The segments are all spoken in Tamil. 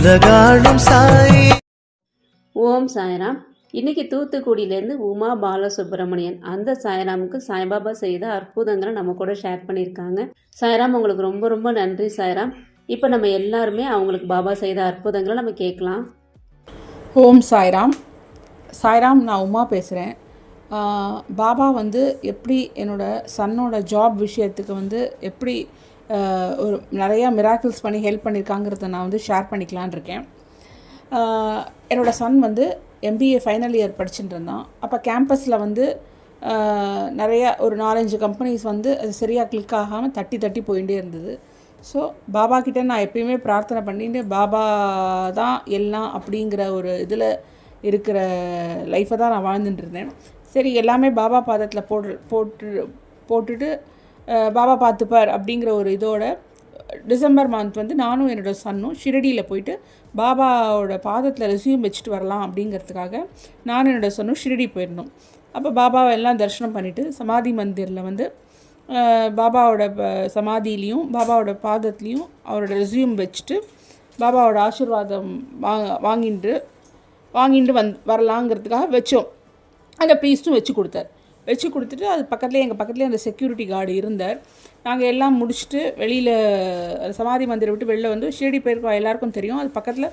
உலகாளும் சாயி. ஓம் சாய்ராம். இன்னைக்கு தூத்துக்குடியிலேருந்து உமா பாலசுப்ரமணியன் அந்த சாய்ராமுக்கு சாய்பாபா செய்த அற்புதங்களை நம்ம கூட ஷேர் பண்ணியிருக்காங்க. சாய்ராம் உங்களுக்கு ரொம்ப ரொம்ப நன்றி சாய்ராம். இப்போ நம்ம எல்லாருமே அவங்களுக்கு பாபா செய்த அற்புதங்களை நம்ம கேட்கலாம். ஓம் சாய்ராம். சாய்ராம் நான் உமா பேசுகிறேன் பாபா வந்து எப்படி என்னோட சன்னோட ஜாப் விஷயத்துக்கு வந்து எப்படி ஒரு நிறையா மிராக்கிள்ஸ் பண்ணி ஹெல்ப் பண்ணியிருக்காங்கிறத நான் வந்து ஷேர் பண்ணிக்கலான் இருக்கேன். என்னோடய என்னோட சன் வந்து எம்பிஏ ஃபைனல் இயர் படிச்சுட்டு இருந்தான். அப்போ கேம்பஸில் வந்து நிறையா ஒரு நாலஞ்சு கம்பெனிஸ் வந்து அது சரியாக கிளிக் ஆகாமல் தட்டி தட்டி போயிட்டே இருந்தது. ஸோ பாபா கிட்டே நான் எப்பயுமே பிரார்த்தனை பண்ணிட்டு பாபா தான் எல்லாம் அப்படிங்கிற ஒரு இதில் இருக்கிற லைஃப்பை தான் நான் வாழ்ந்துட்டு இருந்தேன். சரி எல்லாமே பாபா பாதத்தில் போட்டு போட்டு போட்டுட்டு பாபா பார்த்துப்பார் அப்படிங்கிற ஒரு இதோட டிசம்பர் மந்த் வந்து நானும் என்னோட சன்னும் ஷிரடியில் போயிட்டு பாபாவோட பாதத்தில் ரெசியூம் வச்சுட்டு வரலாம் அப்படிங்கிறதுக்காக நானும் என்னோடய சன்னும் ஷிரடி போயிருந்தோம். அப்போ பாபாவை எல்லாம் தரிசனம் பண்ணிவிட்டு சமாதி மந்திரில் வந்து பாபாவோட ப- சமாதியிலையும் பாபாவோட பாதத்துலேயும் அவரோட ரெசியூம் வச்சுட்டு பாபாவோட ஆசீர்வாதம் வாங்க வாங்கிட்டு வாங்கிட்டு வந் வரலாங்கிறதுக்காக வச்சோம். அந்த ப்ரீஸ்ட்டும் வச்சு கொடுத்தார். வச்சு கொடுத்துட்டு அது பக்கத்துலேயே எங்கள் பக்கத்துலேயே அந்த செக்யூரிட்டி கார்டு இருந்தார். நாங்கள் எல்லாம் முடிச்சுட்டு வெளியில் சமாதி மந்திரம் விட்டு வெளில வந்து ஷிரடி போயிருக்கோம் எல்லாருக்கும் தெரியும். அது பக்கத்தில்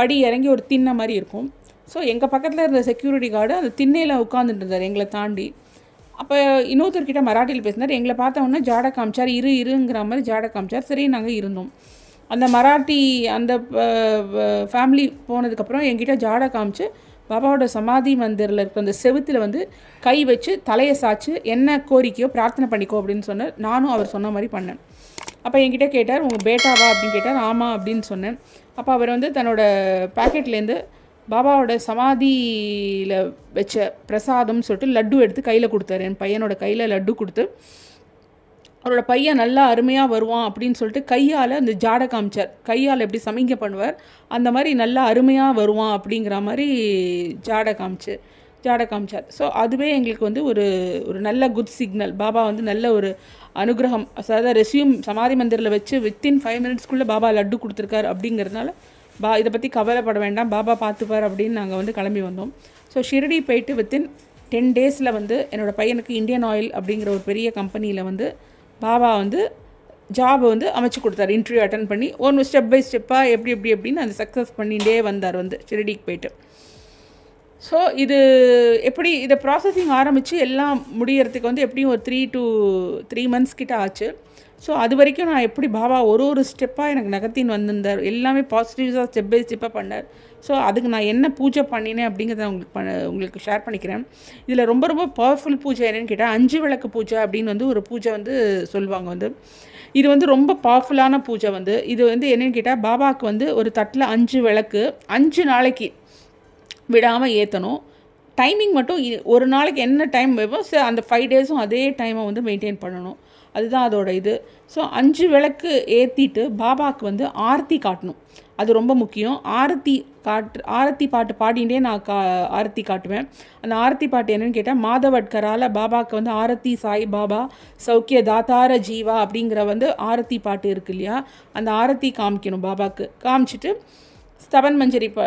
படி இறங்கி ஒரு திண்ணை மாதிரி இருக்கும். ஸோ எங்கள் பக்கத்தில் இருந்த செக்யூரிட்டி கார்டு அந்த திண்ணையில் உட்காந்துட்டு இருந்தார் எங்களை தாண்டி. அப்போ இன்னொருத்தர்கிட்ட மராட்டியில் பேசினார். எங்களை பார்த்தோன்னா ஜாட காமிச்சார். இரு இருங்கிற மாதிரி ஜாட காமிச்சார். சரி நாங்கள் இருந்தோம். அந்த மராட்டி அந்த ஃபேமிலி போனதுக்கப்புறம் எங்கிட்ட ஜாட காமிச்சு பாபாவோட சமாதி மந்திரில் இருக்கிற அந்த செவுத்தில் வந்து கை வச்சு தலையை சாய்ச்சு என்ன கோரிக்கையோ பிரார்த்தனை பண்ணிக்கோ அப்படின்னு சொன்னார் நானும் அவர் சொன்ன மாதிரி பண்ணேன். அப்போ என்கிட்ட கேட்டார் உங்கள் பேட்டாவா? அப்படின்னு கேட்டார். ஆமாம் அப்படின்னு சொன்னேன். அப்போ அவர் வந்து தன்னோட பேக்கெட்லேருந்து பாபாவோட சமாதியில் வச்ச பிரசாதம்னு சொல்லிட்டு லட்டு எடுத்து கையில் கொடுத்தாரு. என் பையனோட கையில் லட்டு கொடுத்து அவரோட பையன் நல்லா அருமையாக வருவான் அப்படின்னு சொல்லிட்டு கையால் அந்த ஜாடை காமிச்சார். கையால் எப்படி சமிங்க பண்ணுவார்? அந்த மாதிரி நல்லா அருமையாக வருவான் அப்படிங்கிற மாதிரி ஜாடை காமிச்சு ஜாடை காமிச்சார். ஸோ அதுவே எங்களுக்கு வந்து ஒரு ஒரு நல்ல குட் சிக்னல் பாபா வந்து நல்ல ஒரு அனுகிரகம். அதாவது ரெசியூம் சமாதி மந்திரில் வச்சு வித்தின் ஃபைவ் மினிட்ஸ்க்குள்ளே பாபா லட்டு கொடுத்துருக்காரு அப்படிங்கிறதுனால பா இதை பற்றி கவலைப்பட வேண்டாம். பாபா பார்த்துப்பார் அப்படின்னு நாங்கள் வந்து கிளம்பி வந்தோம். ஸோ ஷிரடி போயிட்டு வித்தின் டென் டேஸில் வந்து என்னோடய பையனுக்கு இந்தியன் ஆயில் அப்படிங்கிற ஒரு பெரிய கம்பெனியில் வந்து பாபா வந்து ஜாப் வந்து அமைச்சு கொடுத்தாரு இன்டர்வியூ அட்டன் பண்ணி. ஒன்று ஸ்டெப் பை ஸ்டெப்பாக எப்படி எப்படி எப்படின்னு அந்த சக்ஸஸ் பண்ணிகிட்டே வந்தார் வந்து ஷிரடிக்கு போயிட்டு. ஸோ இது எப்படி இதை ப்ராசஸிங் ஆரம்பித்து எல்லாம் முடியறதுக்கு வந்து எப்படியும் ஒரு த்ரீ டு த்ரீ மந்த்ஸ் கிட்ட ஆச்சு. ஸோ அது வரைக்கும் நான் எப்படி பாபா ஒரு ஒரு ஸ்டெப்பாக எனக்கு நகத்தின் வந்திருந்தார். எல்லாமே பாசிட்டிவ்ஸாக ஸ்டெப் பை ஸ்டெப்பாக பண்ணார். ஸோ அதுக்கு நான் என்ன பூஜை பண்ணினேன் அப்படிங்கிறத உங்களுக்கு பண்ண உங்களுக்கு ஷேர் பண்ணிக்கிறேன். இதில் ரொம்ப ரொம்ப பவர்ஃபுல் பூஜை என்னன்னு கேட்டால் அஞ்சு விளக்கு பூஜை அப்படின்னு வந்து ஒரு பூஜை வந்து சொல்லுவாங்க வந்து. இது வந்து ரொம்ப பவர்ஃபுல்லான பூஜை வந்து. இது வந்து என்னென்னு கேட்டால் பாபாவுக்கு வந்து ஒரு தட்டில் அஞ்சு விளக்கு அஞ்சு நாளைக்கு விடாமல் ஏற்றணும் டைமிங் மட்டும் ஒரு நாளைக்கு என்ன டைம் வேணுமோ ச- அந்த ஃபைவ் டேஸும் அதே டைமை வந்து மெயின்டைன் பண்ணணும். அதுதான் அதோட இது. ஸோ அஞ்சு விளக்கு ஏற்றிட்டு பாபாவுக்கு வந்து ஆரத்தி காட்டணும். அது ரொம்ப முக்கியம். ஆரத்தி காட்டு ஆரத்தி பாட்டு பாடிண்டே நான் கா ஆரத்தி காட்டுவேன். அந்த ஆரத்தி பாட்டு என்னென்னு கேட்டால் மாதவட்கரால் பாபாவுக்கு வந்து ஆரத்தி சாய் பாபா சௌக்கிய தாத்தார ஜீவா அப்படிங்கிற வந்து ஆரத்தி பாட்டு இருக்கு இல்லையா? அந்த ஆரத்தி காமிக்கணும் பாபாவுக்கு காமிச்சிட்டு ஸ்தவன் மஞ்சரி ப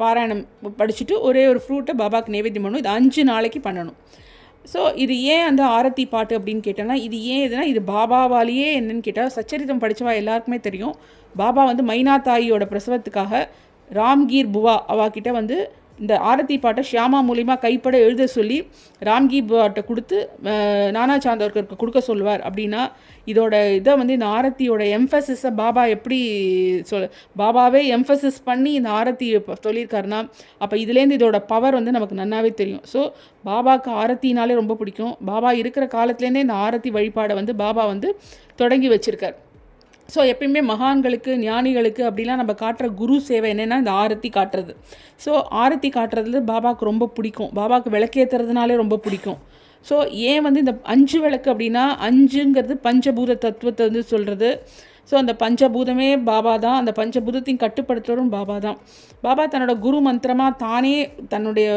பாராயணம் படிச்சுட்டு ஒரே ஒரு ஃப்ரூட்டை பாபாவுக்கு நைவேத்தியம் பண்ணணும். இது அஞ்சு நாளைக்கு பண்ணணும். ஸோ இது ஏன் அந்த ஆரத்தி பாட்டு அப்படின்னு கேட்டோன்னா இது ஏன் இதுனா இது பாபாவாலேயே என்னன்னு கேட்டால் சச்சரிதம் படித்தவா எல்லாருக்குமே தெரியும். பாபா வந்து மைனா தாயியோட பிரசவத்துக்காக ராம்கீர் புவா அவாக்கிட்ட வந்து இந்த ஆரத்தி பாட்டை ஷியாமா மூலிமா கைப்பட எழுத சொல்லி ராம்கி பாட்டை கொடுத்து நானா சாந்தோர்கருக்கு கொடுக்க சொல்லுவார். அப்படின்னா இதோட இதை வந்து இந்த ஆரத்தியோட எம்ஃபசிஸை பாபா எப்படி சொல் பாபாவே எம்ஃபசிஸ் பண்ணி இந்த ஆரத்தி சொல்லியிருக்காருன்னா அப்போ இதுலேருந்து இதோட பவர் வந்து நமக்கு நன்னாவே தெரியும். ஸோ பாபாவுக்கு ஆரத்தினாலே ரொம்ப பிடிக்கும். பாபா இருக்கிற காலத்துலேருந்தே இந்த ஆரத்தி வழிபாடை வந்து பாபா வந்து தொடங்கி வச்சிருக்கார். ஸோ எப்பயுமே மகான்களுக்கு ஞானிகளுக்கு அப்படிலாம் நம்ம காட்டுற குரு சேவை என்னென்னா இந்த ஆரத்தி காட்டுறது. ஸோ ஆரத்தி காட்டுறதுல பாபாவுக்கு ரொம்ப பிடிக்கும். பாபாவுக்கு விளக்கேற்றுறதுனாலே ரொம்ப பிடிக்கும். ஸோ ஏன் வந்து இந்த அஞ்சு விளக்கு அப்படின்னா அஞ்சுங்கிறது பஞ்சபூத தத்துவத்தை வந்து சொல்கிறது ஸோ அந்த பஞ்சபூதமே பாபா தான். அந்த பஞ்சபூதத்தையும் கட்டுப்படுத்துகிறவரும் பாபா தான். பாபா தன்னோட குரு மந்திரமாக தானே தன்னுடைய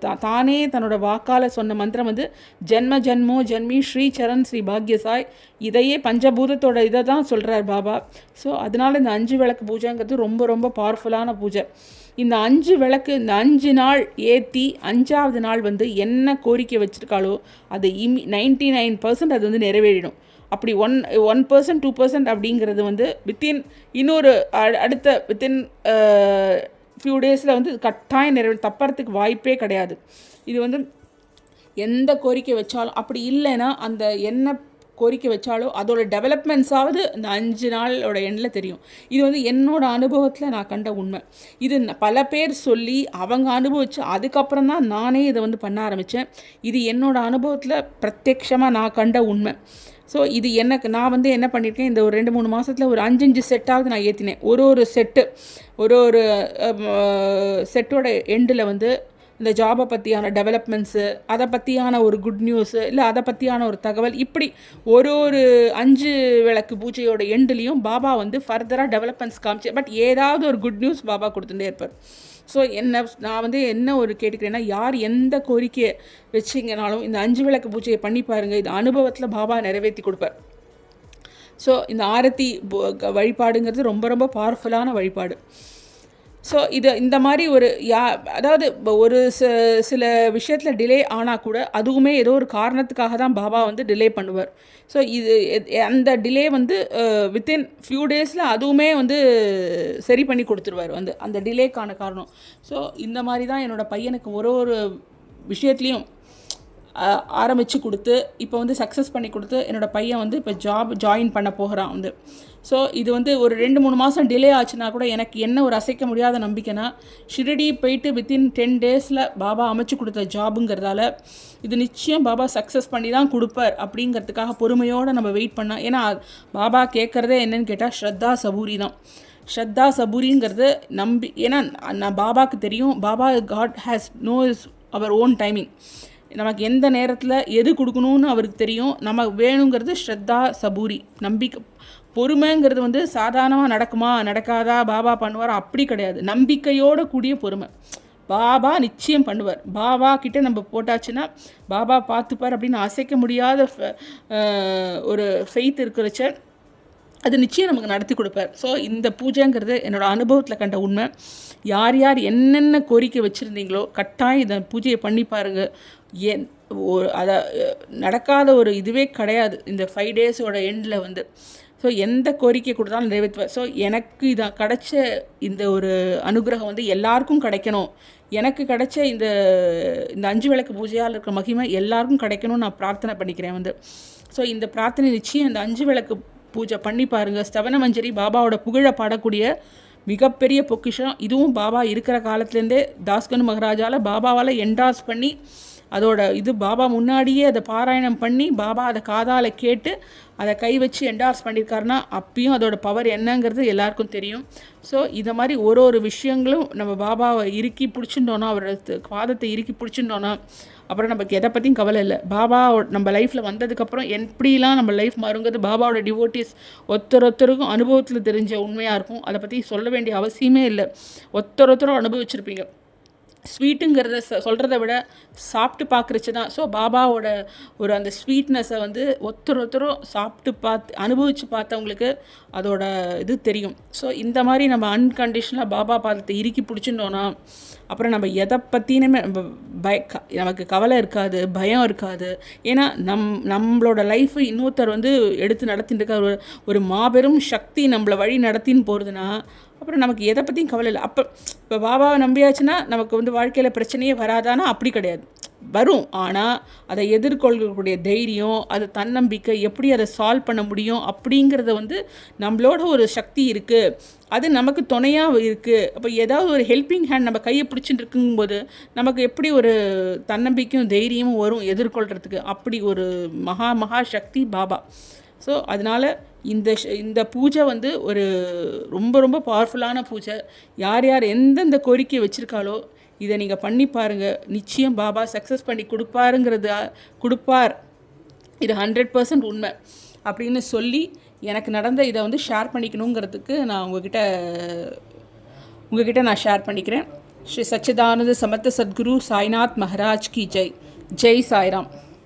தா- தானே தன்னோட வாக்கால் சொன்ன மந்திரம் வந்து ஜென்ம ஜென்மோ ஜென்மி ஸ்ரீ சரண் ஸ்ரீ பாக்யசாய். இதையே பஞ்சபூதத்தோட இதை தான் சொல்கிறார் பாபா. ஸோ அதனால் இந்த அஞ்சு விளக்கு பூஜைங்கிறது ரொம்ப ரொம்ப பவர்ஃபுல்லான பூஜை. இந்த அஞ்சு விளக்கு இந்த அஞ்சு நாள் ஏற்றி அஞ்சாவது நாள் வந்து என்ன கோரிக்கை வச்சுருக்காளோ அது இமி நைன்டி நைன் பர்சன்ட் அது வந்து நிறைவேறிடும். அப்படி one one percent two percent அப்படிங்கிறது வந்து வித்தின் இன்னொரு அடுத்த வித்தின் ஃபியூ டேஸில் வந்து கட்டாயம் நிறைவே தப்பறதுக்கு வாய்ப்பே கிடையாது. இது வந்து எந்த கோரிக்கை வச்சாலும் அப்படி இல்லைன்னா அந்த என்ன கோரிக்கை வச்சாலோ அதோட டெவலப்மெண்ட்ஸாவது இந்த அஞ்சு நாளோட எண்ணில் தெரியும். இது வந்து என்னோட அனுபவத்தில் நான் கண்ட உண்மை. இது பல பேர் சொல்லி அவங்க அனுபவிச்சு அதுக்கப்புறம் தான் நானே இதை வந்து பண்ண ஆரம்பித்தேன் இது என்னோட அனுபவத்தில் பிரத்யக்ஷமாக நான் கண்ட உண்மை. ஸோ இது எனக்கு நான் வந்து என்ன பண்ணியிருக்கேன் இந்த ஒரு ரெண்டு மூணு மாதத்தில் ஒரு அஞ்சஞ்சு செட்டாவது நான் ஏற்றினேன் ஒரு ஒரு செட்டு ஒரு ஒரு செட்டோட எண்டில் வந்து இந்த ஜாபை பற்றியான டெவலப்மெண்ட்ஸு அதை பற்றியான ஒரு குட் நியூஸு இல்லை அதை பற்றியான ஒரு தகவல் இப்படி ஒரு ஒரு அஞ்சு விளக்கு பூஜையோட எண்டுலேயும் பாபா வந்து ஃபர்தராக டெவலப்மெண்ட்ஸ் காமிச்சு பட் ஏதாவது ஒரு குட் நியூஸ் பாபா கொடுத்துட்டே இருப்பார். ஸோ என்ன நான் வந்து என்ன ஒரு கேட்டுக்கிறேன்னா யார் எந்த கோரிக்கையை வச்சிங்கனாலும் இந்த அஞ்சு விளக்கு பூஜையை பண்ணி பாருங்கள் இது அனுபவத்தில் பாபா நிறைவேற்றி கொடுப்பார். ஸோ இந்த ஆரத்தி க- வழிபாடுங்கிறது ரொம்ப ரொம்ப பவர்ஃபுல்லான வழிபாடு. ஸோ இது இந்த மாதிரி ஒரு யா அதாவது ஒரு ச சில விஷயத்தில் டிலே ஆனால் கூட அதுவுமே ஏதோ ஒரு காரணத்துக்காக தான் பாபா வந்து டிலே பண்ணுவார். ஸோ இது எத்- அந்த டிலே வந்து வித்தின் ஃபியூ டேஸில் அதுவுமே வந்து சரி பண்ணி கொடுத்துருவார் வந்து. அந்த டிலேக்கான காரணம். ஸோ இந்த மாதிரி தான் என்னோடய பையனுக்கு ஒரு ஒரு விஷயத்துலையும் ஆரம்பித்து கொடுத்து இப்போ வந்து சக்ஸஸ் பண்ணி கொடுத்து என்னோடய பையன் வந்து இப்போ ஜாப் ஜாயின் பண்ண போகிறான் வந்து. ஸோ இது வந்து ஒரு ரெண்டு மூணு மாதம் டிலே ஆச்சுன்னா கூட எனக்கு என்ன ஒரு அசைக்க முடியாத நம்பிக்கைனா ஷிரடி போயிட்டு வித்தின் டென் டேஸில் பாபா அமைச்சு கொடுத்த ஜாபுங்கிறதால இது நிச்சயம் பாபா சக்ஸஸ் பண்ணி தான் கொடுப்பார் அப்படிங்கிறதுக்காக பொறுமையோடு நம்ம வெயிட் பண்ணால் ஏன்னா பாபா கேட்குறதே என்னன்னு கேட்டால் ஸ்ரத்தா சபூரி தான். ஸ்ரத்தா சபூரிங்கிறது நம்பி ஏன்னா நான் பாபாவுக்கு தெரியும் Baba God has no is our own timing நமக்கு எந்த நேரத்தில் எது கொடுக்கணும்னு அவருக்கு தெரியும். நமக்கு வேணுங்கிறது ஸ்ரத்தா சபூரி. நம்பிக்கை பொறுமைங்கிறது வந்து சாதாரணமாக நடக்குமா நடக்காதா பாபா பண்ணுவார்? அப்படி கிடையாது. நம்பிக்கையோட கூடிய பொறுமை. பாபா நிச்சயம் பண்ணுவார். பாபா கிட்டே நம்ம போட்டாச்சுன்னா பாபா பார்த்துப்பார் அப்படின்னு அசைக்க முடியாத ஃப- ஒரு ஃபெய்த் இருக்கிறச்ச அது நிச்சயம் நமக்கு நடத்தி கொடுப்பார். ஸோ இந்த பூஜைங்கிறது என்னோடய அனுபவத்தில் கண்ட உண்மை. யார் யார் என்னென்ன கோரிக்கை வச்சுருந்தீங்களோ கட்டாயம் இதை பூஜையை பண்ணி பாருங்க. என் ஒரு அதை நடக்காத ஒரு இதுவே கிடையாது. இந்த ஃபைவ் டேஸோட எண்டில் வந்து. ஸோ எந்த கோரிக்கை கொடுத்தாலும் நிறைவேற்றுவேன் ஸோ எனக்கு இதை கிடைச்ச இந்த ஒரு அனுகிரகம் வந்து எல்லாருக்கும் கிடைக்கணும். எனக்கு கிடைச்ச இந்த இந்த அஞ்சு விளக்கு பூஜையால் இருக்கிற மகிமை எல்லாருக்கும் கிடைக்கணும்னு நான் பிரார்த்தனை பண்ணிக்கிறேன் வந்து. ஸோ இந்த பிரார்த்தனை நிச்சயம் இந்த அஞ்சு விளக்கு பூஜை பண்ணி பாருங்கள் ஸ்தவனமஞ்சரி பாபாவோட புகழை பாடக்கூடிய மிகப்பெரிய பொக்கிஷம். இதுவும் பாபா இருக்கிற காலத்துலேருந்தே தாஸ்கனு மகாராஜால பாபாவால் என்டாஸ் பண்ணி அதோட இது பாபா முன்னாடியே அதை பாராயணம் பண்ணி பாபா அதை காதால் கேட்டு அதை கை வச்சு என்டார்ஸ் பண்ணியிருக்காருன்னா அப்பயும் அதோட பவர் என்னங்கிறது எல்லாருக்கும் தெரியும். ஸோ இதை மாதிரி ஒரு ஒரு விஷயங்களும் நம்ம பாபாவை இறுக்கி பிடிச்சிட்டோன்னா அவரோட பாதத்தை இறுக்கி பிடிச்சிட்டோன்னா அப்புறம் நமக்கு எதை பற்றியும் கவலை இல்லை. பாபா நம்ம லைஃப்பில் வந்ததுக்கப்புறம் எப்படிலாம் நம்ம லைஃப் மாறுங்கிறது பாபாவோட டிவோட்டிஸ் ஒருத்தர் ஒருத்தருக்கும் அனுபவத்தில் தெரிஞ்ச உண்மையாக இருக்கும். அதை பற்றி சொல்ல வேண்டிய அவசியமே இல்லை. ஒருத்தர் ஒருத்தரும் அனுபவிச்சிருப்பீங்க. ஸ்வீட்டுங்கிறத சொல்கிறத விட சாப்பிட்டு பார்க்குறச்சு தான் ஸோ பாபாவோட ஒரு அந்த ஸ்வீட்னஸை வந்து ஒருத்தர் ஒருத்தரும் சாப்பிட்டு பார்த்து அனுபவித்து பார்த்தவங்களுக்கு அதோட இது தெரியும். ஸோ இந்த மாதிரி நம்ம அன்கண்டிஷனலாக பாபா பாதத்தை இறுக்கி பிடிச்சிட்டோன்னா அப்புறம் நம்ம எதை பற்றினுமே நம்ம பய க- நமக்கு கவலை இருக்காது பயம் இருக்காது. ஏன்னா நம் நம்மளோட லைஃப்பை இன்னொருத்தர் வந்து எடுத்து நடத்திட்டு இருக்க ஒரு ஒரு மாபெரும் சக்தி நம்மளை வழி நடத்தின்னு போகிறதுனா அப்புறம் நமக்கு எதை பற்றியும் கவலை இல்லை. அப்போ இப்போ பாபாவை நம்பியாச்சுன்னா நமக்கு வந்து வாழ்க்கையில் பிரச்சனையே வராதானா அப்படி கிடையாது. வரும். ஆனால் அதை எதிர்கொள்ளக்கூடிய தைரியம் அது தன்னம்பிக்கை எப்படி அதை சால்வ் பண்ண முடியும் அப்படிங்கிறத வந்து நம்மளோட ஒரு சக்தி இருக்குது அது நமக்கு துணையாக இருக்குது அப்போ ஏதாவது ஒரு ஹெல்பிங் ஹேண்ட் நம்ம கையை பிடிச்சிட்டு இருக்கும்போது நமக்கு எப்படி ஒரு தன்னம்பிக்கையும் தைரியமும் வரும் எதிர்கொள்கிறதுக்கு அப்படி ஒரு மகா மகா சக்தி பாபா. ஸோ அதனால் இந்த இந்த பூஜை வந்து ஒரு ரொம்ப ரொம்ப பவர்ஃபுல்லான பூஜை. யார் யார் எந்தெந்த கோரிக்கை வச்சுருக்காளோ இதை நீங்கள் பண்ணி பாருங்கள் நிச்சயம் பாபா சக்ஸஸ் பண்ணி கொடுப்பாருங்கிறது கொடுப்பார். இது ஹண்ட்ரட் பர்சன்ட் உண்மை. அப்படின்னு சொல்லி எனக்கு நடந்த இதை வந்து ஷேர் பண்ணிக்கணுங்கிறதுக்கு நான் உங்ககிட்ட உங்ககிட்ட நான் ஷேர் பண்ணிக்கிறேன். ஸ்ரீ சச்சிதானந்த சமத்த சத்குரு சாய்நாத் மஹராஜ் கி ஜெய். ஜெய் சாய்ராம்.